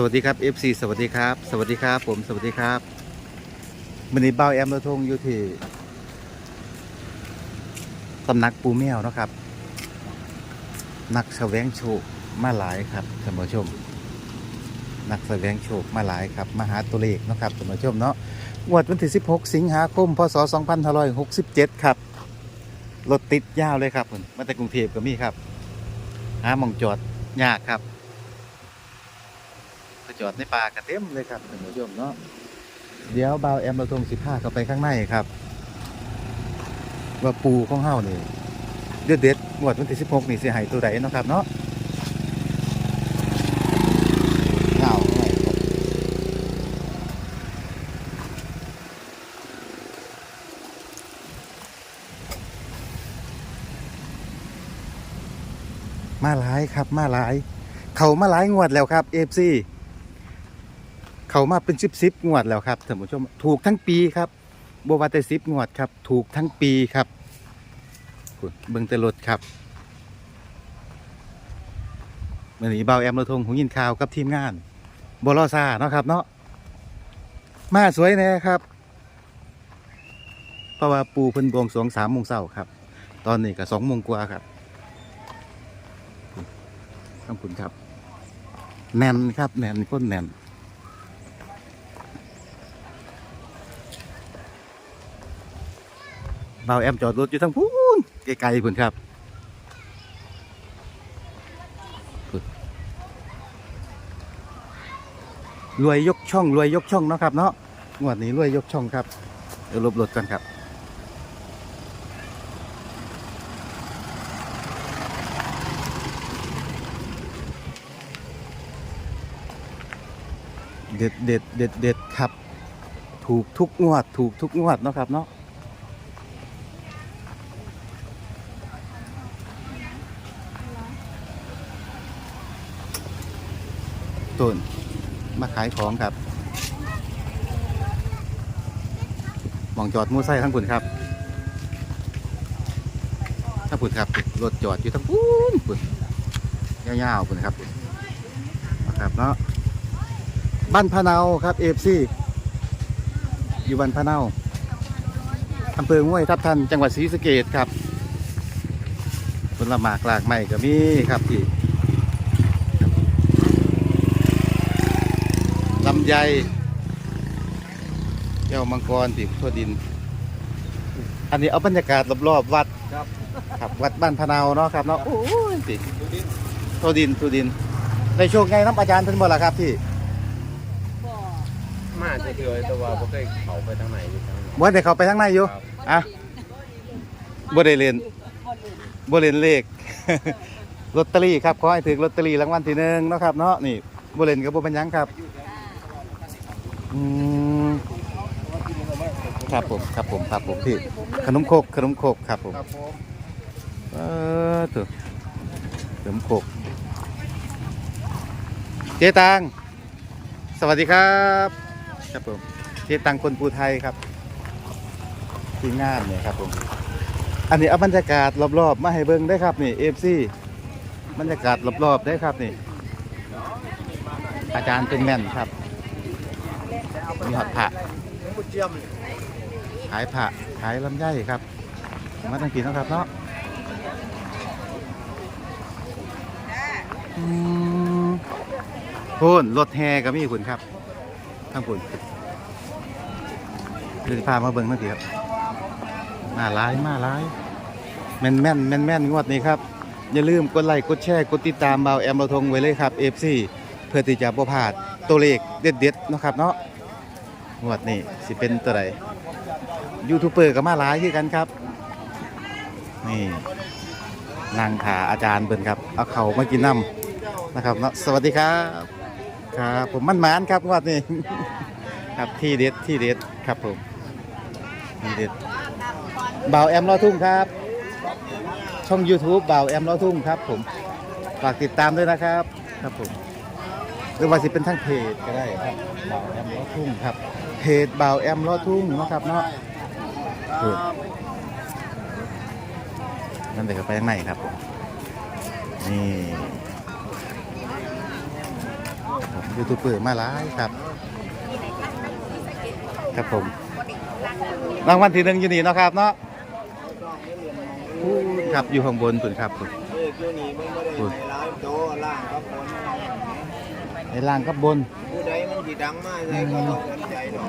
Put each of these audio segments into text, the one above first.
สวัสดีครับ FC สวัสดีครับ สวัสดีครับ ผมสวัสดีครับมันนี้เบ้าแอมระทงอยู่ที่ตำหนักปูแมวนะครับ นักแสวงโชคมาหลายครับท่านผู้ชม นักแสวงโชคมาหลายครับมหาตัวเลขนะครับท่านผู้ชมเนาะงวดวันที่ 16 สิงหาคม พศ 2567 ครับ รถติดยาวเลยครับผมมาแต่กรุงเทพก็มีครับ หาหมองจอดยากครับ จอดในป่ากระเต็มเลยครับท่านผู้ชมเนาะเดี๋ยวเบาแอมเราทงสิบห้าเข้าไปข้างในครับ ว่าปูของเฮานี่เด็ดเด็ดๆงวดวันที่สิบหกนี่เสิใหายตัวใดเนาะครับเนาะเงามาหลายครับมาหลาย เขามาหลายงวดแล้วครับเอฟซี เขามาเป็นสิบสิบงวดแล้วครับท่านผู้ชมถูกทั้งปีครับบวาแต่สิบงวดครับ ถูกทั้งปีครับคุณเบิ่งแต่รถครับมื่อนี้เบาแอมเราทงหูยินข่าวกับทีมงานบลอซาเนาะครับ เนาะมาสวยแน่ครับเพราะว่าปูเพิ่นบวงสวงสามโมงเช้าครับ ตอนนี้ก็สองโมงกว่าครับขอบคุณครับ แน่นครับ แน่นก้นแน่น เบาแอมจอดรถอยู่ทั้งพูนไกลๆพุ่นครับรวยยกช่องรวยยกช่องเนาะครับเนาะงวดนี้รวยยกช่องครับเดี๋ยวลบรถกันครับเด็ดเด็ดเด็ดเด็ดครับ ถูกทุกงวด ถูกทุกงวดเนาะครับเนาะ ต้น มาขายของครับมองจอดมูไซทั้งปุ่นครับทั้งปุ่นครับรถจอดอยู่ทั้งปุ่นปุ่นยาวๆปุ่นครับนะครับเนาะบ้านพะเนาครับเอฟซีอยู่บ้านพะเนาอำเภอห้วยทับทันจังหวัดศรีสะเกดครับผลหมากหลากใหม่ก็มีครับที่ ลำไยแก้วมังกรติดทั่วดิน อันนี้เอาบรรยากาศรอบๆวัดครับ ครับวัดบ้านพะเนาเนาะครับเนาะโอ้ยติทั่วดินทั่วดินในโชคไงน้ำอาจารย์เพิ่นบ่ล่ะครับพี่มาจะเถื่อแต่ว่าบ่เคยเข้าไปทางไหนอยู่ทางไหนว่าได้เข้าไปทางในอยู่ครับอะบ่ได้เล่นบ่เล่นเลขลอตเตอรี่ครับขอให้ถึงลอตเตอรี่รางวัลที่หนึ่งเนาะครับเนาะนี่บ่เล่นก็บ่เป็นหยังครับ อืมครับผมครับผมครับผมพี่ขนมโคกขนมโคกครับผมครับผมเออถูกขนมโคกเจตังสวัสดีครับ ครับผมเจตังคนภูไทยครับทีมงานเนี่ยครับผมอันนี้เอาบรรยากาศรอบๆมาให้เบิ่งได้ครับนี่เอฟซีบรรยากาศรอบๆได้ครับนี่ อาจารย์เป็นแม่นครับ มีหอดผักขายผักขายลำไยครับ มาตั้งกี่นะครับเนาะอืมพูนรถแห่ก็มีคุณครับทั้งคุณเดินพามาเบิ่งตั้งกี่ครับมาหลายมาหลาย แม่นแม่นแม่นแม่นงวดนี้ครับ อย่าลืมกดไลค์กดแชร์กดติดตามเบาแอมเราทงไว้เลยครับ FC เพื่อที่จะบ่พลาดตัวเลขเด็ดๆนะครับเนาะ งวดนี้สิเป็นตัวใดยูทูบเบอร์ก็มาหลายที่กันครับ นี่นางขาอาจารย์เบิ่นครับ เอาเขามากินน้ำนะครับเนาะสวัสดีครับครับผมมั่นหมานครับงวดนี้ ครับที่เด็ดที่เด็ดครับผมที่เด็ดบ่าวแอมลอทุ่งครับ ช่อง YouTube บ่าวแอมลอทุ่งครับ ผมฝากติดตามด้วยนะครับ ครับผมหรือว่าสิเป็นทั้งเพจก็ได้ครับบ่าวแอมลอทุ่งครับ เพจบ่าวแอมลอทุ่งเนาะครับเนาะถูกนั่นเดี๋ยวไปข้างในครับผมนี่ผมยูทูบเบอร์มาหลายครับ ครับผมรางวัลที่หนึ่งอยู่นี่เนาะครับเนาะอู้ครับอยู่ข้างบนคุณครับคุณเลขอยู่นี่มันบ่ได้ให้หลายโตล่างครับผมในล่างกับบน ผู้ใดมันสิดังมากใส่ก็ต้องสนใจดอก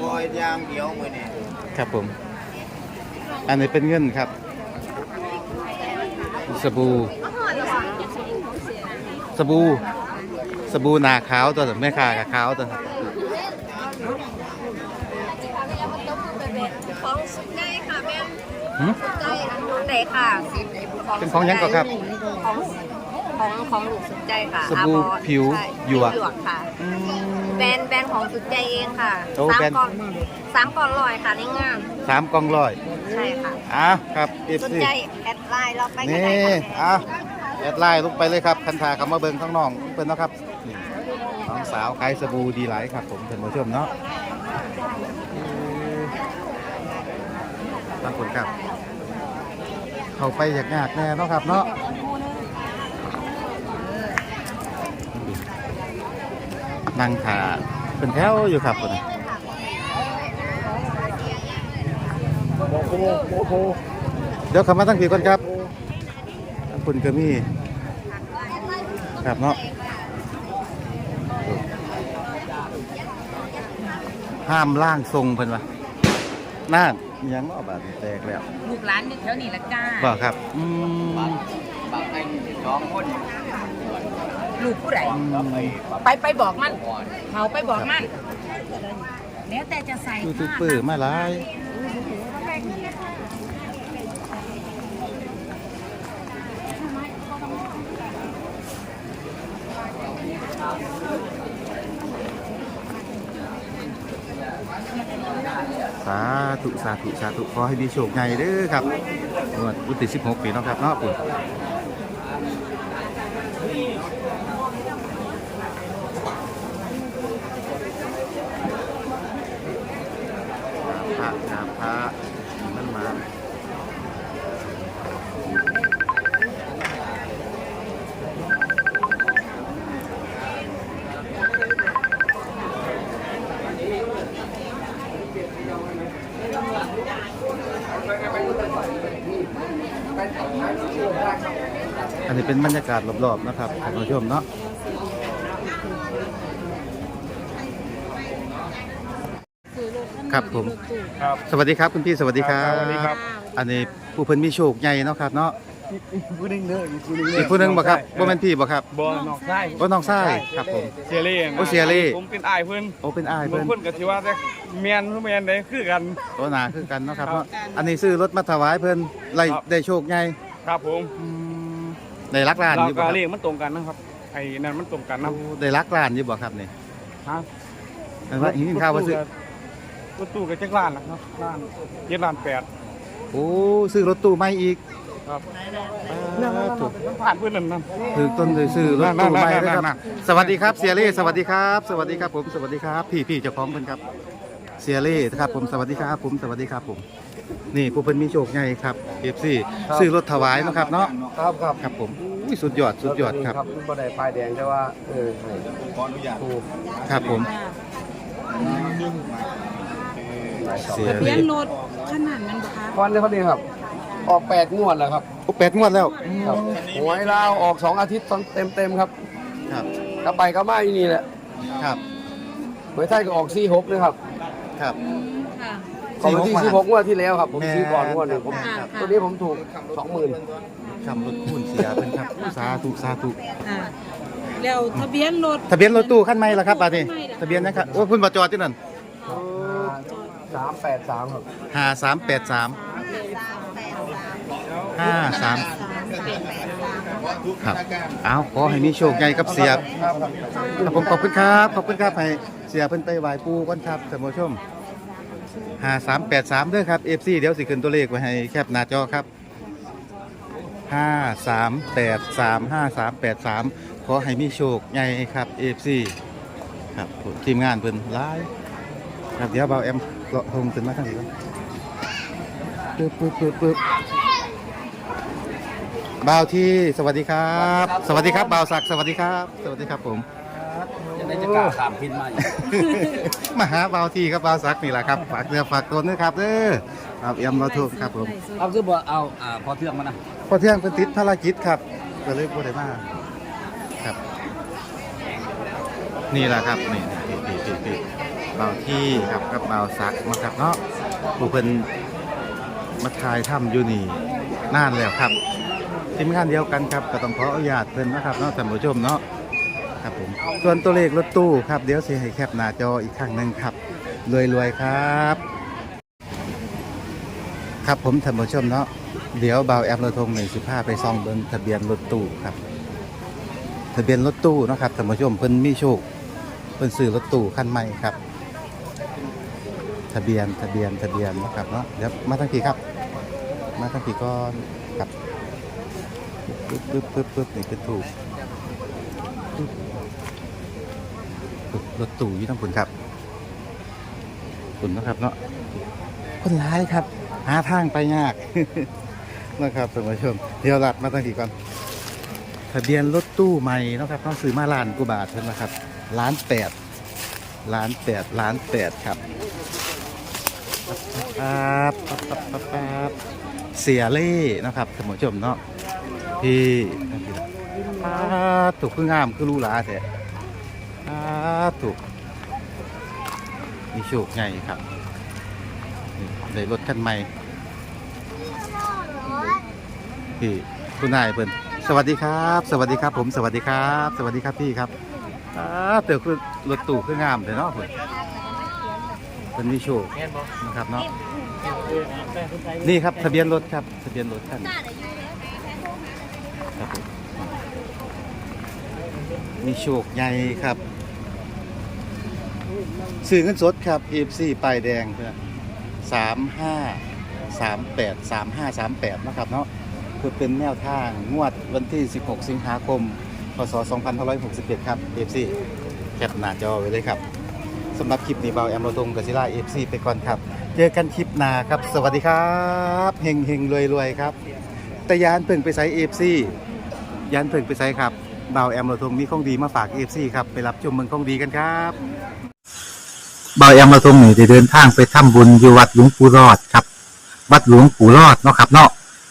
คอยอย่างเดียวมื้อนี้ครับผม อันนี้เป็นเงินครับ สบู่สบู่สบู่หนาขาวตัวแม่ค้ากับขาวตัวของสุดใจค่ะแม่หืมสุดใจไหนค่ะเป็นของหยังก่อนครับของ ของของหลูกสุดใจค่ะสบู่อาบอผิวใช่หยวก ผิวค่ะ อืม แบรนด์แบรนด์ของสุดใจเองค่ะโอ้สามแบรนด์ กล่องสามกล่องลอยค่ะในงามสามกล่องร้อยใช่ค่ะ อ้าวครับเอฟสุดซีใจแอดไลน์เราไปกันนี่ได้ค่ะอ้าวแอดไลน์ลงไปเลยครับ คันถาคำมาเบิงข้างน้องเพิ่นเนาะครับนี่น้องสาวขายสบู่ดีหลายครับผมเพิ่นผู้ชมเนาะบางคนครับ เข้าไปอยากงากแน่เนาะครับเนาะ นั่งขาเป็นแถวอยู่ครับคนนี้เดี๋ยวเขับมาตั้งผีก่อนครับคุณก็มีครับเนาะห้ามล่างทรงเพิ่นวะน่านอิหยังเนาะบาดนี้แตกแล้ว ลูกหลานอยู่แถวนี้ละจ้าบอกครับ อืม บางไอ้สองคนลูกผู้ใดอืมไปไปบอกมันเขาไปบอกมันแล้วแต่จะใส่ยูทูบเบอร์มาหลายสาธุสาธุสาธุขอให้มีโชคใหญ่เด้อครับงวดวันที่16 ปีเนาะครับเนาะปุ่นากาศรอบๆนะครับท่านผู้ชมเนาะครับผม ครับสวัสดีครับคุณพี่สวัสดีครับสวัสดีครับ อันนี้ผู้เพิ่นมีโชคใหญ่เนาะครับเนาะผู้หนึงเด้ออีกผู้หนึงอีกผู้หนึงบ่ครับบ่แม่นพี่บ่ครับบ่นอกใช่โอ้น้องชายครับผมเซียเล่นะโอ้เซียเล่ผมเป็นอ้ายเพิ่นโอ้เป็นอ้ายบาเพิ่งนคนก็สิว่าแต่แม่นคือแม่นได้คือกันโอ้หนาคือกันเนาะครับครับเนาะอันนี้ซื้อรถมาถวายเพิ่นไล่ครับได้โชคใหญ่ครับผม อืมได้รักล้านเราอยู่บ่ก็ครับเลขมันตรงกันนะครับ ไอ้นั่นมันตรงกันนะโอ้ได้รักล้านอยู่บ่ครับนี่ฮะอันว่าเห็นข่าวว่าซื้อรถตู้ก็จักล้านนะครับล้านเจ็ดล้านแปดโอ้ซื้อรถตู้ใหม่อีกครับอ่าถูกมันผ่านเพิ่นนั่นนั่นถือต้นเลยซื้อรถตู้ใหม่นั่นๆๆๆ นะครับนั่นสวัสดีครับเสียเล่สวัสดีครับ สวัสดีครับผมสวัสดีครับ พี่พี่เจ้าของเพิ่นครับเสียเล่ครับ ผมสวัสดีครับผมสวัสดีครับผม นี่ผู้เพิ่นมีโชคใหญ่ครับ FC ซื้อรถถวายเนาะครับเนาะครับครับ ครับผม อุ้ยสุดยอดสุดยอดครับ บ่ได้ป้ายแดงแต่ว่าเออขออนุญาตถูกครับผม เสีย ทะเบีเล่ยนรถขนาดนั้นปะคะควันเลยเขาดีครับ ออกแปดงวดแล้วครับโอ้แปดงวดแล้วครับหวยลาวออกสองอาทิตย์เต็มเต็มๆครับครับกลับไปก็มาอยู่นี่แหละครับหวยไทยก็ออกสี่หกเลยครับครับค่ะ ของวันที่46สี่หกงวดที่แล้วครับผมแม่ซื้อก่อนงวดหนึ่งผมครับตัวนี้ผมถูกสองหมื่น คำรถคุณเสียเพิ่นครับสาธุสาธุอ่าแล้วทะเบียนรถทะเบียนรถตู้คันใหม่ละครับบาดนี้ทะเบียนนะครับโอ้เพิ่นบ่จอดที่นั่นสามแปดสามครับห้าสามแปดสามห้าสามครับเอาขอให้มีโชคใหญ่กับเสียบครับผมขอบคุณครับขอบคุณครับให้เสียเพิ่นไปไหว้ปู่ก่อนครับท่านผู้ชมห้าสามแปดสามเด้อครับ FC เดี๋ยวสิขึ้นตัวเลขไว้ให้แคปหน้าจอครับ ห้าสามแปดสามห้าสามแปดสามขอให้มีโชคใหญ่ครับ FC ครับผมทีมงานเพิ่นหลายครับเดี๋ยวเบาแอมเลาะทงขึ้นมาทางนี้ก่อนปึ๊บปึ๊บปึ๊บปึ๊บบ่าวที่สวัสดีครับ สวัสดีครับบ่าวศักดิ์สวัสดีครับ สวัสดีครับผมยังไงจะกล้าขามพินมาอีกมาหาบ่าวที่ครับบ่าวศักดิ์นี่แหละครับฝากเนื้อฝากตัวนะครับเด้อครับเอ็มเราถูกครับผมเอาคือบ่เอาอ่าพอเทืองมานะ พอเที่ยงเป็นติดภารกิจครับก็เลยบ่ได้มาครับ นี่แหละครับนี่นี่นี่นี่นี่บ่าที่ครับกับบ่าวศักมาครับเนาะผู้เพิ่นมาถ่ายถ้ำอยู่นี่นานแล้วครับทีมงานเดียวกันครับก็ต้องขออนุญาตเพิ่นนะครับเนาะท่านผู้ชมเนาะครับผมส่วนตัวเลขรถตู้ครับเดี๋ยวสิให้แคปหน้าจออีกครั้งหนึ่งครับรวยๆครับ ครับผมท่านผู้ชมเนาะ เดี๋ยวเบาแอปเราทงหนึ่งสิบห้าไปซ่องเบิ้งทะเบียนรถตู้ครับ ทะเบียนรถตู้นะครับท่านผู้ชมเพิ่นมีโชคเพิ่นซื้อรถตู้คันใหม่ครับ ทะเบียนทะเบียนทะเบียนนะครับเนาะเดี๋ยวมาทั้งทีครับ มาทั้งทีก็ครับปึ๊บปึ๊บปึ๊บปึ๊บนี่คือถูกรถตู้ยี่ต้องคุณครับคุณนะครับเนาะคนร้ายครับ หาทางไปยาก นะครับท่านผู้ชมเดี๋ยวลัดมาตั้งทีก่อนทะเบียนรถตู้ใหม่นะครับต้องซื้อมาล้านกูบาทเพิ่นนะครับล้านแปดล้านแปดล้านแปดครับปั๊บปั๊บปั๊บปั๊บปั๊บเสียเล่นะครับท่านผู้ชมเนาะที่ปั๊บถูกคืองามคือรูหลาแท้ปั๊บถูกมีโชคใหญ่ครับนี่ได้รถคันใหม่ พี่คุณนายเพิ่นสวัสดีครับ สวัสดีครับ ผมสวัสดีครับ สวัสดีครับพี่ครับอาเตือคือรถตู้คืองามเลยเนาะเพิ่นเพิ่นมีโชคนะครับเนาะนี่ครับทะเบียนรถครับทะเบียนรถคันครับผมมีโชคใหญ่ครับซื้อเงินสดครับ FC ป้ายแดงเพื่อนสามห้าสามแปดสามห้าสามแปดนะครับเนาะ คือเป็นแนวทางงวดวันที่ 16 สิงหาคม พศ 2567 ครับ FC แคปหน้าจอไว้เลยครับสำหรับคลิปนี้เบาแอมโรตงกับซิล่า FC ไปก่อนครับ เจอกันคลิปหน้าครับ สวัสดีครับเฮงเฮงรวยรวยครับ แต่ยานเพิ่งไปใส่ FC ยานเพิ่งไปใส่ครับเบาแอมโรตงมีของดีมาฝาก FC ครับไปรับชมเมืองของดีกันครับบายอำมาตรงนี่ได้เดินทางไปทำบุญอยู่วัดหลวงปู่รอดครับ วัดหลวงปู่รอดเนาะครับเนาะ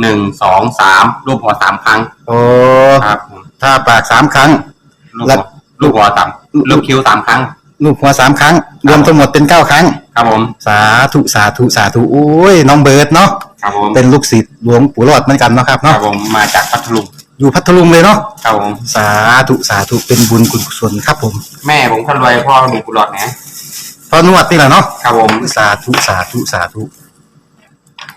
หนึ่งสองสามรูปหัวสามครั้งโอ้ครับผมถ้าปากสามครั้งลูกแล้หัววลูกหัวต่ำลูกคิ้วสามครั้ง ลูกหัวสามครั้ง รวมทั้งหมดเป็นเก้าครั้ง ครับผมสาธุสาธุสาธุโอ้ยน้องเบิร์ดเนาะครับผมเป็นลูกศิษย์หลวงปู่รอดเหมือนกันเนาะครับครัเนาะบผมมาจากพัทลุงอยู่พัทลุงเลยเนาะครับผมสาธุสาธุเป็นบุญกุศลครับผมแม่ผมคนรวยพ่อมีกุหลาบนะพอนวดนี่แหละเนาะครับผมสาธุสาธุสาธุ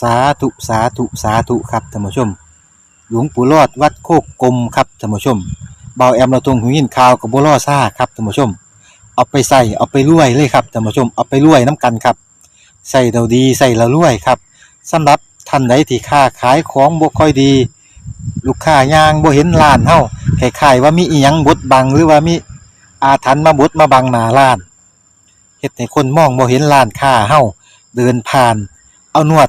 สาธุสาธุสาธุครับท่านผู้ชม หลวงปู่รอดวัดโคกกลมครับท่านผู้ชมเบาแอมเราตรงหูยินข่าวกับบัวล่อซ่าครับท่านผู้ชม เอาไปใส่เอาไปรวยเลยครับท่านผู้ชมเอาไปรวยน้ำกันครับใส่เราดีใส่เรารวยครับสำหรับท่านใดที่ค้าขายของบ่ค่อยดี ลูกค้ายางบ่เห็นร้านเฮาคล้ายๆว่ามีอีหยังบดบังหรือว่ามีอาถรรพ์มาบดมาบังหน้าร้านเฮ็ดให้คนมองบ่เห็นร้านค้าเฮาเดินผ่าน เอานวด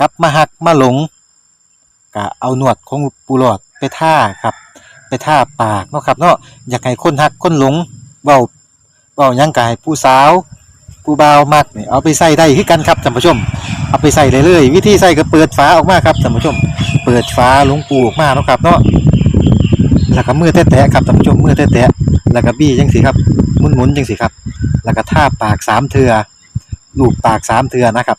กลับมาหักมาหลงก็เอาหนวดของปูหลอดไปท่าครับ ไปท่าปากเนาะครับเนาะอยากให้คนหักคนหลงเบาเบายังกายผู้สาวผู้บ่าวมักนี่เอาไปใส่ได้คือกันครับท่านผู้ชม เอาไปใส่เลยเลยวิธีใส่ก็เปิดฝาออกมาครับท่านผู้ชม เปิดฝาหลวงปูออกมาเนาะครับเนาะแล้วก็มือแตะๆครับท่านผู้ชมมือแตะๆแล้วก็บี้จังสิครับหมุนๆจังสิครับ แล้วก็ท่าปากสามเทือลูบปากสามเทือนะครับ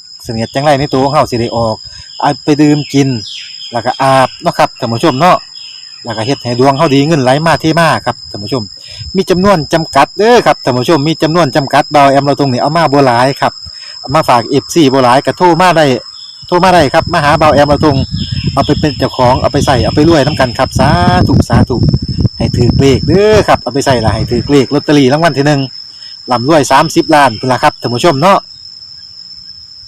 เสนียดจังไรในตัวของเฮาสิได้ออกเอาไปดื่มกิน แล้วก็อาบเนาะครับท่านผู้ชมเนาะแล้วก็เฮ็ดให้ดวงเฮาดีเงินไหลมาเทมาครับท่านผู้ชม มีจำนวนจำกัดเด้อครับท่านผู้ชมมีจำนวนจำกัดเบาแอมเราตรงนี้เอามาบ่หลายครับามาฝาก FC บ่หลายก็โทรมาได้โทรมาได้ครับมาหาเบาแอมเราตรงเอาไปเป็นเจ้าของเอาไปใส่เอาไปรวยนํกันครับสาธุสาธุให้ถือเลขเด้อครับเอาไปใส่ละให้ถือเลขลอตเตอรี่รางวัลที่หนึ่งลำรวย 30 ล้านพุ่นละครับท่านผู้ชมเนาะ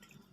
ครับ